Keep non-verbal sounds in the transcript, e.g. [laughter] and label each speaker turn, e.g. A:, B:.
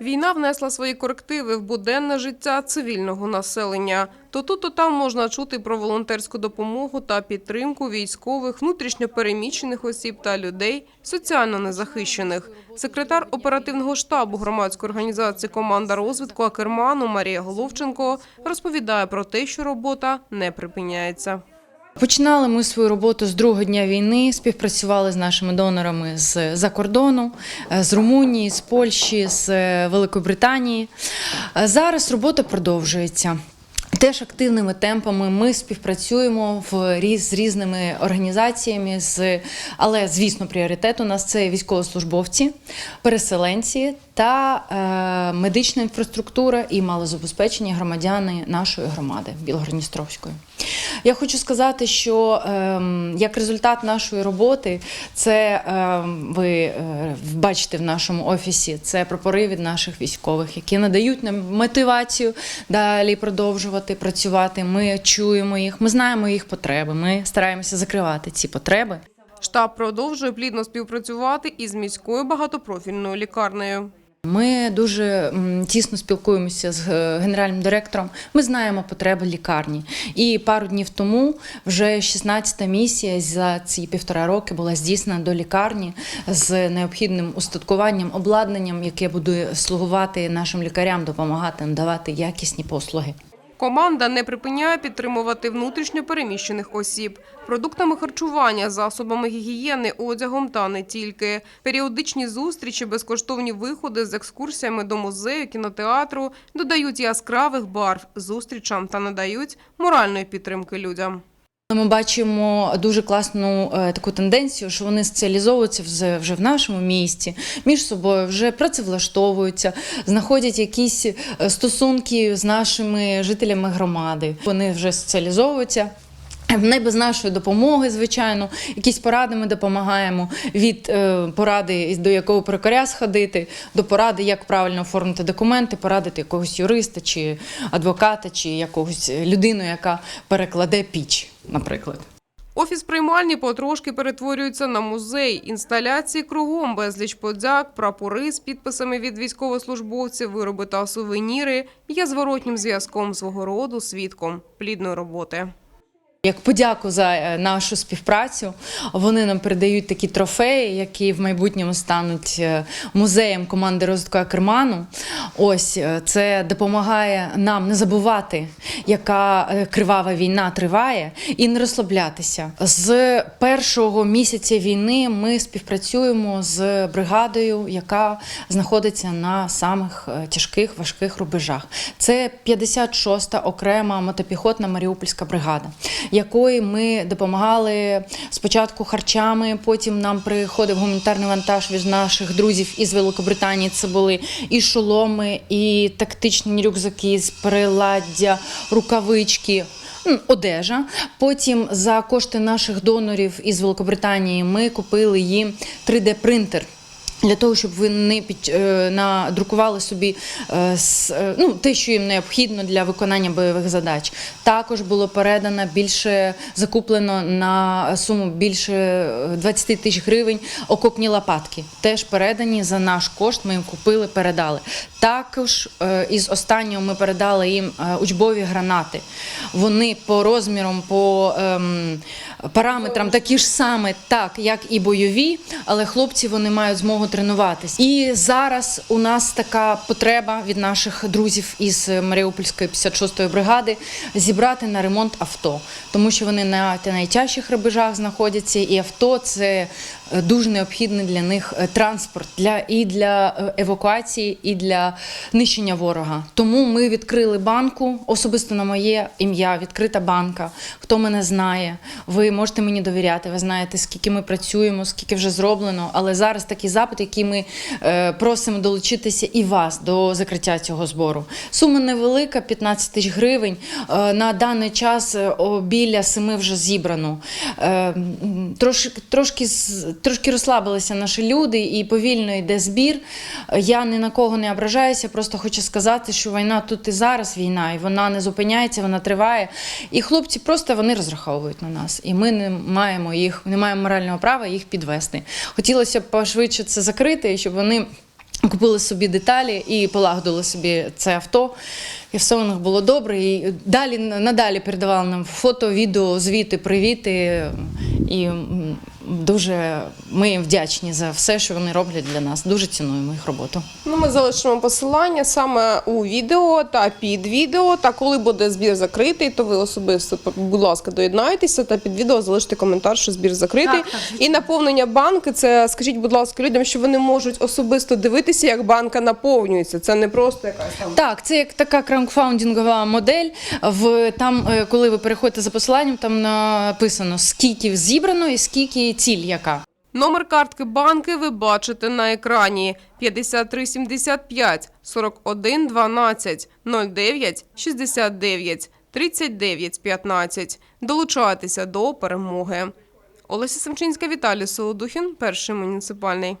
A: Війна внесла свої корективи в буденне життя цивільного населення. То тут, то там можна чути про волонтерську допомогу та підтримку військових, внутрішньопереміщених осіб та людей соціально незахищених. Секретар оперативного штабу громадської організації Команда розвитку Акерману Марія Головченко розповідає про те, що робота не припиняється.
B: Починали ми свою роботу з другого дня війни, співпрацювали з нашими донорами з за кордону, е, з Румунії, з Польщі, з е, Великої Британії. Е, Зараз робота продовжується. Теж активними темпами ми співпрацюємо в різ, з різними організаціями, з, але звісно, пріоритет у нас це військовослужбовці, переселенці та е, медична інфраструктура і малозабезпечені громадяни нашої громади Білгородністровської. Я хочу сказати, що ем, як результат нашої роботи, це ем, ви е, бачите в нашому офісі, це прапори від наших військових, які надають нам мотивацію далі продовжувати працювати. Ми чуємо їх, ми знаємо їх потреби. Ми стараємося закривати ці потреби.
A: Штаб продовжує плідно співпрацювати із міською багатопрофільною лікарнею.
B: Ми дуже тісно спілкуємося з е, генеральним директором. Ми знаємо потреби лікарні. І пару днів тому вже 16-та місія за ці півтора роки була здійснена до лікарні з необхідним устаткуванням, обладнанням, яке буде слугувати нашим лікарям, допомагати надавати якісні послуги.
A: Команда не припиняє підтримувати внутрішньо переміщених осіб продуктами харчування, засобами гігієни, одягом та не тільки. Періодичні зустрічі, безкоштовні виходи з екскурсіями до музею, кінотеатру додають яскравих барв зустрічам та надають моральної підтримки людям.
B: Ми бачимо дуже класну е, таку тенденцію, що вони соціалізовуються вже, в нашому місті, між собою вже працевлаштовуються, знаходять якісь е, стосунки з нашими жителями громади. Вони вже соціалізовуються. [clears throat] Не без нашої допомоги, звичайно, якісь поради ми допомагаємо від е, поради, до якого перукаря сходити, до поради, як правильно оформити документи, порадити якогось юриста чи адвоката, чи якогось людину, яка перекладе піч, наприклад.
A: Офіс приймальні потрошки перетворюється на музей. Інсталяції кругом, безліч подяк, прапори з підписами від військовослужбовців, вироби та сувеніри є зворотнім зв'язком свого роду свідком плідної роботи.
B: Як подяку за е, нашу співпрацю, вони нам передають такі трофеї, які в майбутньому стануть е, музеєм команди розвитку Акерману. Ось е, це допомагає нам не забувати, яка кривава війна триває, і не розслаблятися. З першого місяця війни ми співпрацюємо з бригадою, яка знаходиться на самих тяжких важких рубежах. Це 56-та окрема мотопіхотна Маріупольська бригада якої ми допомагали спочатку харчами. Потім нам приходив гуманітарний вантаж від наших друзів із Великобританії. Це були і шоломи, і тактичні рюкзаки з приладдя, рукавички. Одежа. Потім за кошти наших донорів із Великобританії ми купили їм 3D-принтер. Для того, щоб вони під, е, надрукували собі е, е, ну, те, що їм необхідно для виконання бойових задач. Також було передано більше, закуплено на суму більше е, 20 тисяч гривень окопні лопатки. Теж передані за наш кошт. Ми їм купили, передали. Також із останнього ми передали їм учбові гранати. Вони по розмірам, по ем, параметрам такі ж саме, так як і бойові, але хлопці вони мають змогу тренуватись. І зараз у нас така потреба від наших друзів із Маріупольської 56-ї бригади зібрати на ремонт авто, тому що вони на найтяжчих рубежах знаходяться, і авто це е, дуже необхідний для них е, транспорт для і для е, евакуації, і для нищення ворога. Тому ми відкрили банку, особисто на моє ім'я, відкрита банка. Хто мене знає, ви можете мені довіряти. Ви знаєте, скільки ми працюємо, скільки вже зроблено. Але зараз такий запит, який ми е, просимо долучитися і вас до закриття цього збору. Сума невелика, 15 тисяч гривень. Е, на даний час е, біля семи вже зібрано. Трошки, трошки, трошки розслабилися наші люди і повільно йде збір. Я ні на кого не ображаюся, просто хочу сказати, що війна тут і зараз війна, і вона не зупиняється, вона триває. І хлопці просто вони розраховують на нас. І ми не маємо їх, не маємо морального права їх підвести. Хотілося б пошвидше це закрити, щоб вони. Купили собі деталі і полагодили собі це авто. І все у них було добре. І далі надалі передавали нам фото, відео, звіти, привіти. І м, дуже ми їм вдячні за все, що вони роблять для нас. Дуже цінуємо їх роботу.
A: Ну, ми залишимо посилання саме у відео та під відео. Та коли буде збір закритий, то ви особисто, будь ласка, доєднайтеся та під відео залиште коментар, що збір закритий.
B: Так, так.
A: І наповнення банки. Це скажіть, будь ласка, людям, що вони можуть особисто дивитися, як банка наповнюється. Це не просто якась там.
B: Так, це як така краундфаундингова модель. В там, е, коли ви переходите за посиланням, там написано скільки зібрано і скільки ціль яка.
A: Номер картки банки ви бачите на екрані 5375 41 12 09 69 39 15. Долучайтеся до перемоги. Олеся Семчинська, Віталій Солодухін, перший муніципальний.